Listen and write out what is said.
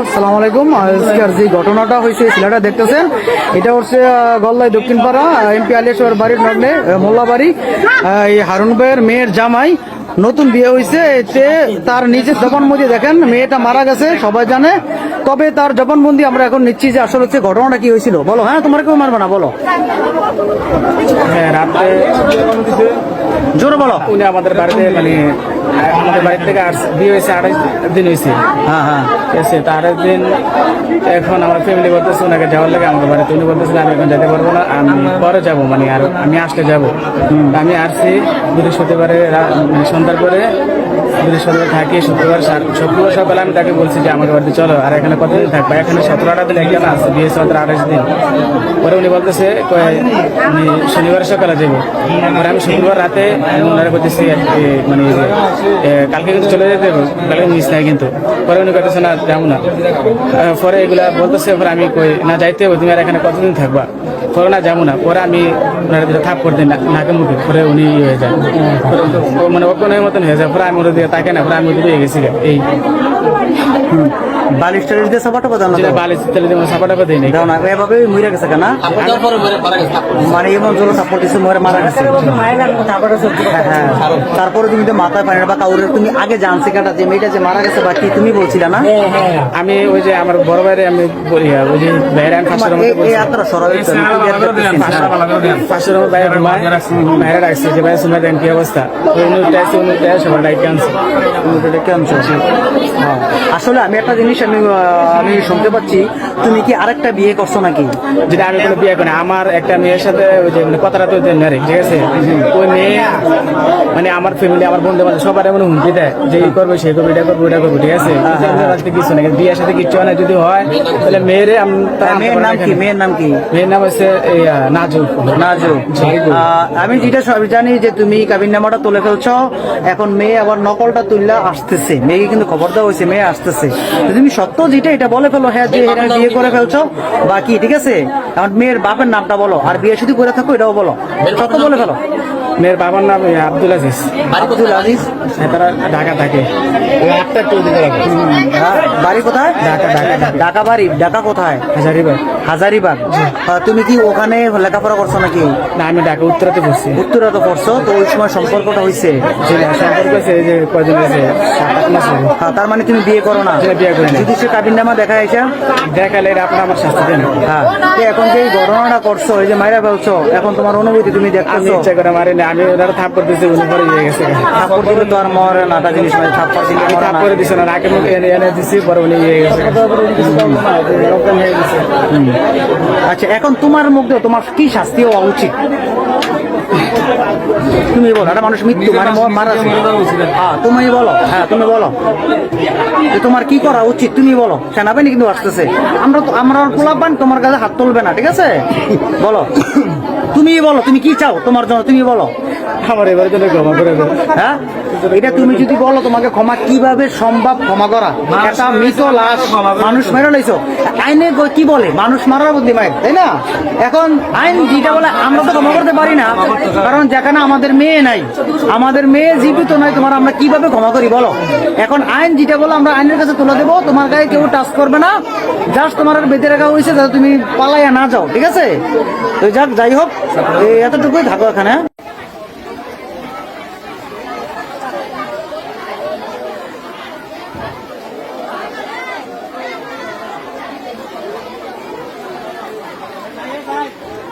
আসসালামু আলাইকুম। আজকের যে ঘটনাটা হয়েছে ছেলেটা দেখতেছেন? এটা হচ্ছে গল্লাই দক্ষিণপাড়া এমপি আলিয়াসর বাড়ির নগ্নে মোল্লাবাড়ি। এই হারুন ভাইয়ের মেয়ের জামাই নতুন বিয়ে হয়েছে। এতে তার নিজের জবানবন্দি দেখেন, মেয়েটা মারা গেছে, সবাই জানে। তবে তার জবানবন্দি আমরা এখন নিচ্ছি যে আসলে হচ্ছে ঘটনাটা কি হয়েছিল। বলো হ্যাঁ তোমার কেউ মারবে না, বলো। হ্যাঁ রাত্রে জোরে বলো। উনি আমাদের বাড়িতে মানে আমাদের বাড়ি থেকে আর বিয়ে হয়েছে আড়াই দিন হয়েছে। হ্যাঁ হ্যাঁ। এসে তো আড়াই দিন এখন আমার ফ্যামিলি বলতেছে ওনাকে যাওয়ার লাগে আমাদের বাড়িতে। উনি বলতেছে আমি এখন যেতে পারব না আমি পরে যাব মানে আর আমি আসলে যাব। আমি আসছি বৃহস্পতিবারে মানে সন্ধ্যার পরে বৃহস্পতিবার থাকি, শুক্রবার শুক্রবার সকালে আমি তাকে বলছি যে আমাকে বাড়িতে চলো, আর এখানে কতদিন থাকব? এখানে সতেরো আটা দিন একজন আছে, বিয়ে সতেরো আঠাশ দিন। পরে উনি বলতেছে উনি শনিবার সকালে যাব পরে আমি শুক্রবার রাতে আমি ওনারা বলতেছি মানে কালকে কিন্তু চলে যেতে হবে কালকে মিস নাই কিন্তু। পরে উনি কইতেছে, না যাব না। পরে এগুলা বলতেছে, পরে আমি কই, না, যাইতে হবে তুমি আর এখানে কতদিন থাকবা? পরে, না, যাব না। পরে আমি ওনারা দিকে থাপ করে দিই না- নাকে মুখে পরে উনি ইয়ে হয়ে যায়। মানে অপনের মতন হয়ে যায়, পরে আমি ওর দিকে তাকে না, পরে আমি ওদিকে গেছি। এই বালিশ টালিশ দিয়ে সাপাটা কথা না যেটা বালি তেলে দিয়ে সাপাটা দিই নাই। দাও না এভাবে মরে গেছে কেনা? মানে এমন জোরে সাপোর্ট দিচ্ছে মরে মারা গেছে। হ্যাঁ, হ্যাঁ। তারপরে তুমি তো মাথায় পানি বা কাউরে তুমি আগে জানছি কাটা যে মেয়েটা যে মারা গেছে বা কি তুমি বলছিলা না? আমি ওই যে আমার বড় ভাইরে আমি বলি হ্যাঁ, ওই যে ভাইরা আমি ফাঁসের মধ্যে এই আপনারা সরাই ফাঁসের মধ্যে ভাইরা ঘুমায় ভাইরা ডাকছে যে ভাই শুনে দেন কি অবস্থা? ওই আছে উনি সবার ডাইকে আনছে। আসলে আমি একটা জিনিস আহ, আমি শুনতে পাচ্ছি তুমি কি আরেকটা বিয়ে করছ নাকি? যেটা আমি কোনো বিয়ে করি আমার একটা মেয়ের সাথে ওই যে মানে কথাটা তো ম্যারেজ ঠিক আছে? ওই মেয়ে মানে আমার ফ্যামিলি আমার বন্ধু বান্ধব সবার এমন হুমকি দেয় যে এই করবে সেই করবে এটা করবে ওটা করবে ঠিক আছে? কিন্তু আমাদের বাড়িতে কিছু না বিয়ের সাথে কিচ্ছু হয় না যদি হয় তাহলে মেয়েরে মেয়ের নাম কি? মেয়ের নাম কি? মেয়ের নাম হচ্ছে নাজু নাজু আমি যেটা সব জানি যে তুমি কাবিন নামাটা তুলে ফেলছ এখন মেয়ে আবার নকলটা তুললা আসতেছে। মেয়েকে কিন্তু খবর দেওয়া হয়েছে মেয়ে আসতেছে। তুমি সত্য যেটা এটা বলে ফেলো হ্যাঁ যে বিয়ে করে ফেলছো? বা কি ঠিক আছে? এখন মেয়ের বাপের নামটা বলো আর বিয়ে শুধু করে থাকো এটাও বলো। সত্য বলে ফেলো। মেয়ের বাবার নাম আব্দুল আজিজ। আব্দুল আজিজ? হ্যাঁ, তারা ঢাকা থাকে। হ্যাঁ, বাড়ি কোথায়? ঢাকা ঢাকা ঢাকা। বাড়ি? ঢাকা কোথায়? হাজারিবাগ। হাজারিবাগ। আহ, তুমি কি ওখানে লেখাপড়া করছ নাকি? না আমি ঢাকা উত্তরাতে পড়ছি। উত্তরা তো পড়ছো তো ওই সময় সম্পর্কটা হয়েছে যে সম্পর্ক কয়জন। হ্যাঁ, তার মানে তুমি বিয়ে করো না? বিয়ে করি না। যদি সে কাবিন নামা দেখা এসে দেখালে এটা আপনার আমার শাস্তি দেন। হ্যাঁ। তো এখন যে ঘটনাটা করছ এই যে মাইরা ফেলছো এখন তোমার অনুভূতি তুমি আমি দেখতেছো ইচ্ছা করে মারি না আমি ওনারা থাপ করে দিয়েছি উনি পরে গেছে। থাপ্পড় দিলে তো আর মরে না জিনিস মানে থাপ্পড় দিলে আমি মরে থাপ না। করে দিছি না নাকে মুখে এনে এনে দিছি পরে ইয়ে গেছে। আচ্ছা এখন তোমার মধ্যে তোমার কি শাস্তি হওয়া উচিত? তুমি বলো, একটা মানুষ মৃত্যু মানে মারা হ্যাঁ তুমি বলো হ্যাঁ তুমি বলো। তোমার কি করা উচিত, তুমি বলো। সেনাবাহিনী কিন্তু আসতেছে। আমরা তো আমরা পোলাপান, তোমার কাছে হাত তুলবে না, ঠিক আছে? বলো। তুমি বলো, তুমি কি চাও? তোমার জন্য তুমি বলো। আমার এবার জন্য ক্ষমা করে দেন হ্যাঁ? এটা তুমি যদি বলো তোমাকে ক্ষমা কীভাবে সম্ভব ক্ষমা করা? একটা মৃত লাশ মানুষ মেরে লাইছো। আইনে কি বলে? মানুষ মারার বুদ্ধি মায়ের তাই না? এখন আইন যেটা বলে আমরা তো ক্ষমা করতে পারি না। কারণ যেখানে আমাদের মেয়ে নাই আমাদের মেয়ে জীবিত নাই তোমার আমরা কীভাবে ক্ষমা করি বলো? এখন আইন যেটা বলে আমরা আইনের কাছে তুলে দেবো তোমার গায়ে কেউ টাচ করবে না। জাস্ট তোমার বেঁধে রাখা হয়েছে যাতে তুমি পালাইয়া না যাও ঠিক আছে? তো যাক যাই হোক এতটুকুই থাকো এখানে হ্যাঁ? Bye.